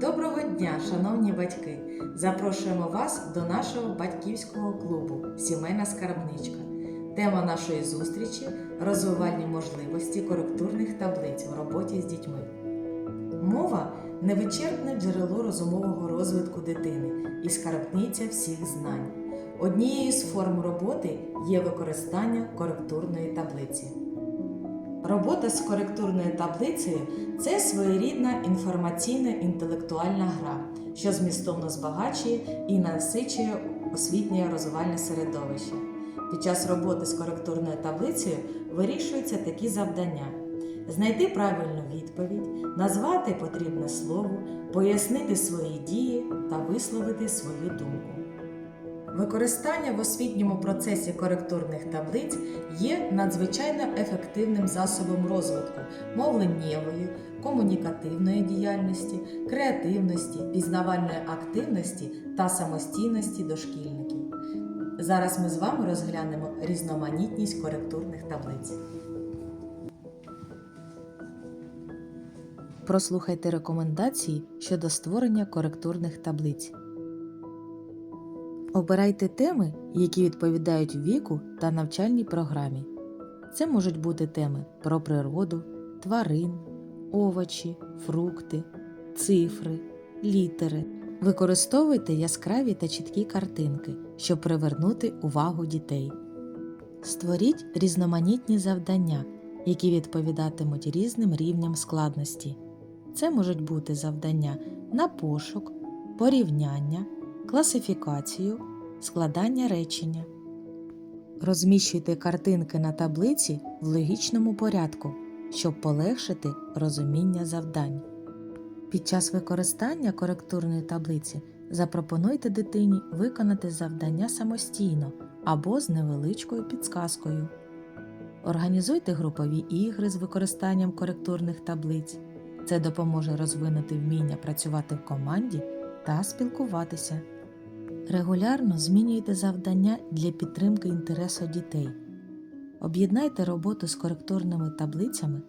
Доброго дня, шановні батьки! Запрошуємо вас до нашого батьківського клубу Сімейна скарбничка. Тема нашої зустрічі розвивальні можливості коректурних таблиць в роботі з дітьми. Мова невичерпне джерело розумового розвитку дитини і скарбниця всіх знань. Однією з форм роботи є використання коректурної таблиці. Робота з коректурною таблицею це своєрідна інформаційна інтелектуальна гра, що змістовно збагачує і насичує освітнє розвивальне середовище. Під час роботи з коректурною таблицею вирішуються такі завдання: знайти правильну відповідь, назвати потрібне слово, пояснити свої дії та висловити свою думку. Використання в освітньому процесі коректурних таблиць є надзвичайно ефективним засобом розвитку мовленнєвої, комунікативної діяльності, креативності, пізнавальної активності та самостійності дошкільників. Зараз ми з вами розглянемо різноманітність коректурних таблиць. Прослухайте рекомендації щодо створення коректурних таблиць. Обирайте теми, які відповідають віку та навчальній програмі. Це можуть бути теми про природу, тварин, овочі, фрукти, цифри, літери. Використовуйте яскраві та чіткі картинки, щоб привернути увагу дітей. Створіть різноманітні завдання, які відповідатимуть різним рівням складності. Це можуть бути завдання на пошук, порівняння, класифікацію, складання речення. Розміщуйте картинки на таблиці в логічному порядку, щоб полегшити розуміння завдань. Під час використання коректурної таблиці запропонуйте дитині виконати завдання самостійно або з невеличкою підсказкою. Організуйте групові ігри з використанням коректурних таблиць. Це допоможе розвинути вміння працювати в команді та спілкуватися. Регулярно змінюйте завдання для підтримки інтересу дітей. Об'єднайте роботу з коректурними таблицями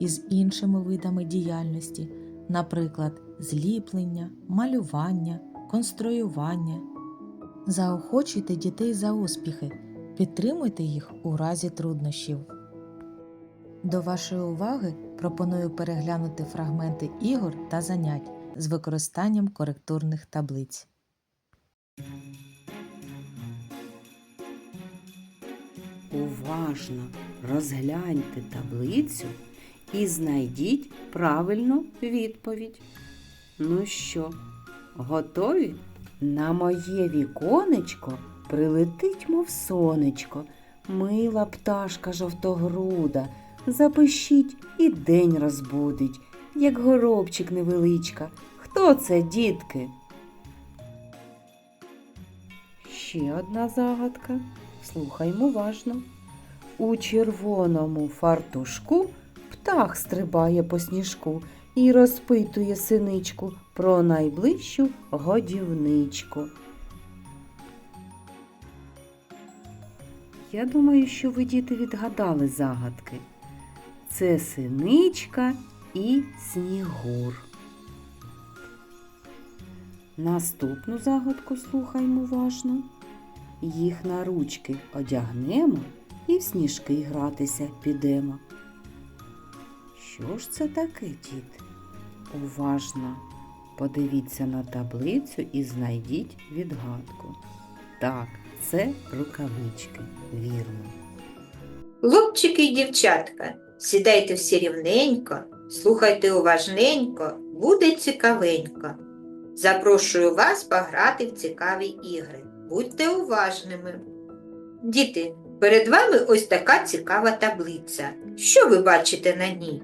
із іншими видами діяльності, наприклад, зліплення, малювання, конструювання. Заохочуйте дітей за успіхи, підтримуйте їх у разі труднощів. До вашої уваги пропоную переглянути фрагменти ігор та занять з використанням коректурних таблиць. Уважно розгляньте таблицю і знайдіть правильну відповідь. Ну що, готові? На моє віконечко прилетить, мов сонечко, мила пташка жовтогруда, запишіть і день розбудить, як горобчик невеличка. Хто це, дітки? Ще одна загадка. Слухаймо уважно. У червоному фартушку птах стрибає по сніжку і розпитує синичку про найближчу годівничку. Я думаю, що ви діти відгадали загадки. Це синичка і снігур. Наступну загадку слухаймо уважно. Їх на ручки одягнемо і в сніжки гратися підемо. Що ж це таке, діти? Уважно подивіться на таблицю і знайдіть відгадку. Так, це рукавички, вірно. Хлопчики і дівчатка, сідайте всі рівненько, слухайте уважненько, буде цікавенько. Запрошую вас пограти в цікаві ігри. Будьте уважними. Діти, перед вами ось така цікава таблиця. Що ви бачите на ній?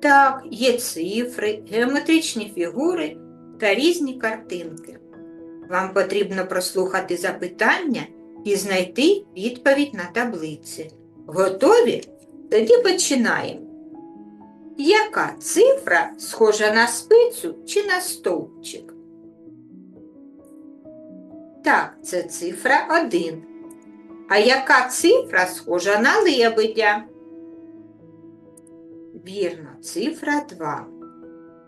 Так, є цифри, геометричні фігури та різні картинки. Вам потрібно прослухати запитання і знайти відповідь на таблиці. Готові? Тоді починаємо. Яка цифра схожа на спицю чи на стовпчик? Так, це цифра 1. А яка цифра схожа на лебедя? Вірно, цифра 2.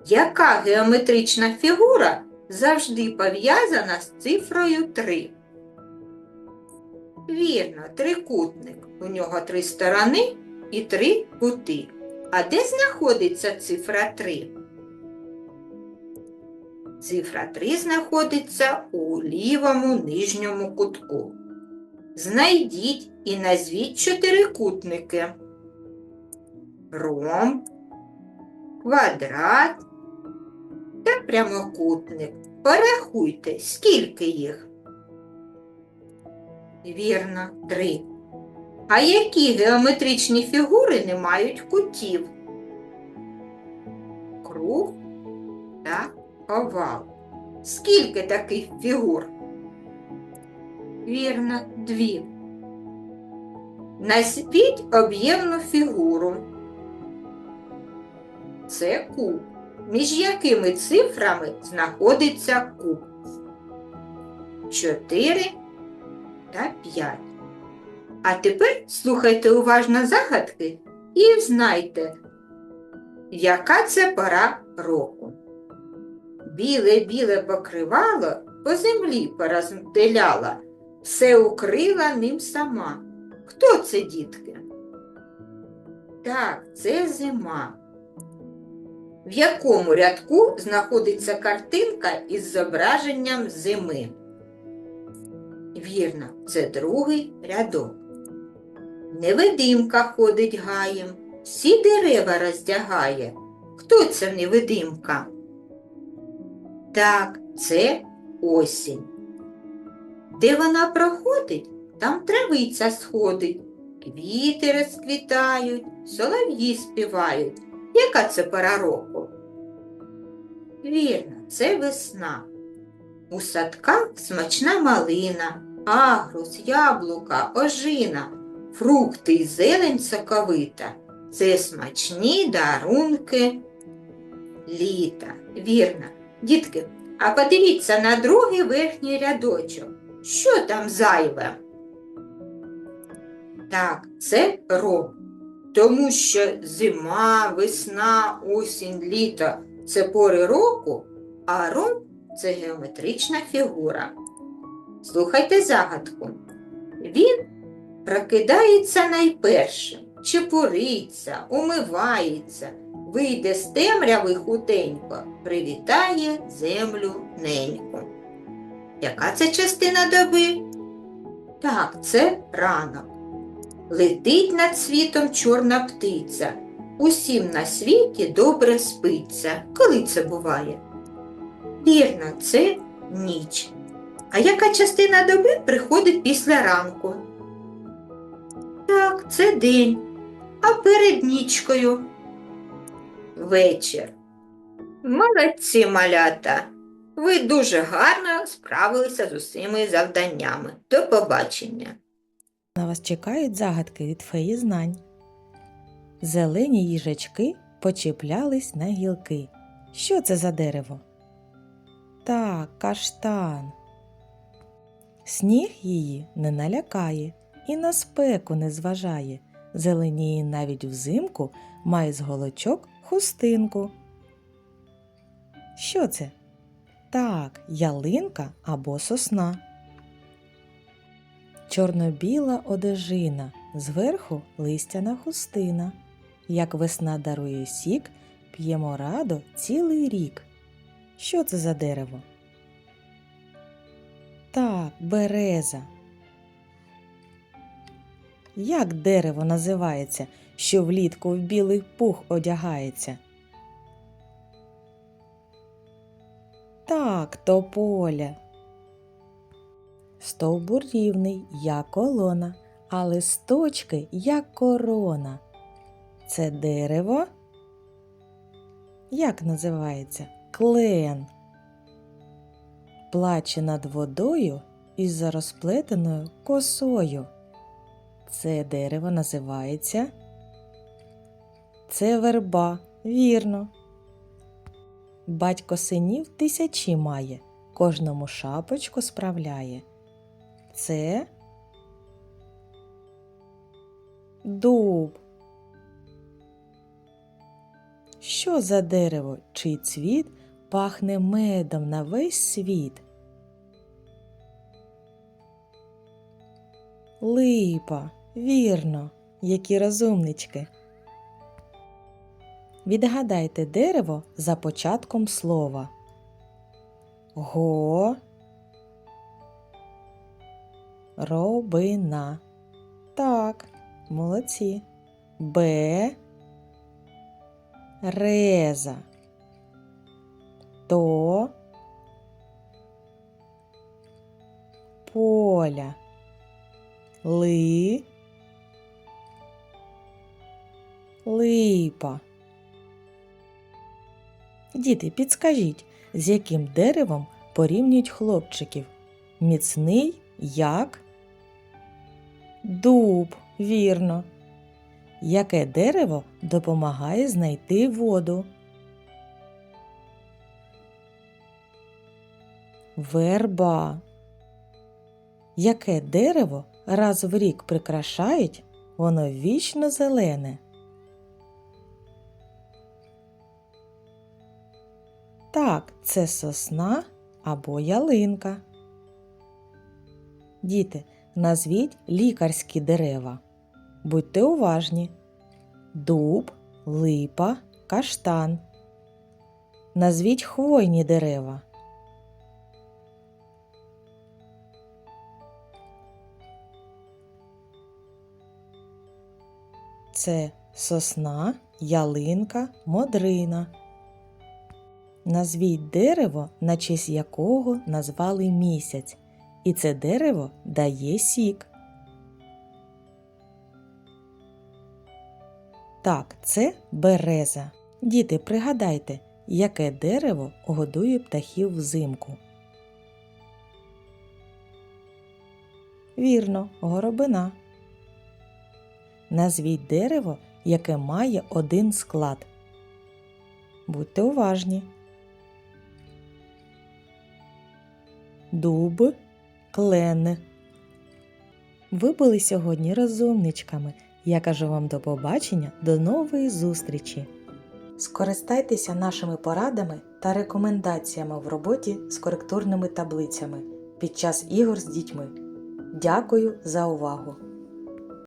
Яка геометрична фігура завжди пов'язана з цифрою 3? Вірно, трикутник. У нього три сторони і три кути. А де знаходиться цифра 3? Цифра 3 знаходиться у лівому нижньому кутку. Знайдіть і назвіть чотирикутники. Ромб, квадрат та прямокутник. Порахуйте, скільки їх. Вірно, три. А які геометричні фігури не мають кутів? Овал. Скільки таких фігур? Вірно, дві. Назвіть об'ємну фігуру. Це куб. Між якими цифрами знаходиться куб? 4 та 5. А тепер слухайте уважно загадки і знайте, яка це пора року. Біле-біле покривало по землі порозстеляла, все укрила ним сама. Хто це, дітки? Так, це зима. В якому рядку знаходиться картинка із зображенням зими? Вірно, це другий рядок. Невидимка ходить гаєм, всі дерева роздягає. Хто це невидимка? Так, це осінь. Де вона проходить, там травиця сходить, квіти розквітають, солов'ї співають. Яка це пора року? Вірно, це весна. У садках смачна малина, агрус, яблука, ожина, фрукти й зелень соковита. Це смачні дарунки літа. Вірно. Дітки, а подивіться на другий верхній рядочок. Що там зайве? Так, це рок. Тому що зима, весна, осінь, літо це пори року, а ром це геометрична фігура. Слухайте загадку. Він прокидається найпершим, чепуриться, умивається, вийде з темряви хутенько, привітає землю неньку. Яка це частина доби? Так, це ранок. Летить над світом чорна птиця. Усім на світі добре спиться. Коли це буває? Вірно, це ніч. А яка частина доби приходить після ранку? Так, це день. А перед нічкою вечір. Молодці, малята! Ви дуже гарно справилися з усіма завданнями. До побачення! На вас чекають загадки від феї знань. Зелені їжачки почіплялись на гілки. Що це за дерево? Так, каштан. Сніг її не налякає і на спеку не зважає. Зеленіє навіть взимку, має з голочок хустинку. Що це? Так, ялинка або сосна. Чорно-біла одежина, зверху листяна хустина. Як весна дарує сік, п'ємо радо цілий рік. Що це за дерево? Так, береза. Як дерево називається, що влітку в білий пух одягається? Так, тополя. Стовбур рівний, як колона, а листочки, як корона. Це дерево. Як називається? Клен. Плаче над водою із розплетеною косою. Це дерево називається. Це верба, вірно. Батько синів тисячі має, кожному шапочку справляє. Це дуб. Що за дерево, чий цвіт пахне медом на весь світ? Липа, вірно, які розумнички. Відгадайте дерево за початком слова. Го. Робина. Так, молодці. Б. Реза. То. Поля. Ли. Липа. Діти, підскажіть, з яким деревом порівнюють хлопчиків? Міцний як? Дуб, вірно. Яке дерево допомагає знайти воду? Верба. Яке дерево раз в рік прикрашають, воно вічно зелене. Так, це сосна або ялинка. Діти, назвіть лікарські дерева. Будьте уважні. Дуб, липа, каштан. Назвіть хвойні дерева. Це сосна, ялинка, модрина. Назвіть дерево, на честь якого назвали місяць, і це дерево дає сік. Так, це береза. Діти, пригадайте, яке дерево годує птахів взимку. Вірно, горобина. Назвіть дерево, яке має один склад. Будьте уважні. Дуб, клен. Ви були сьогодні розумничками. Я кажу вам до побачення, до нової зустрічі. Скористайтеся нашими порадами та рекомендаціями в роботі з коректурними таблицями під час ігор з дітьми. Дякую за увагу!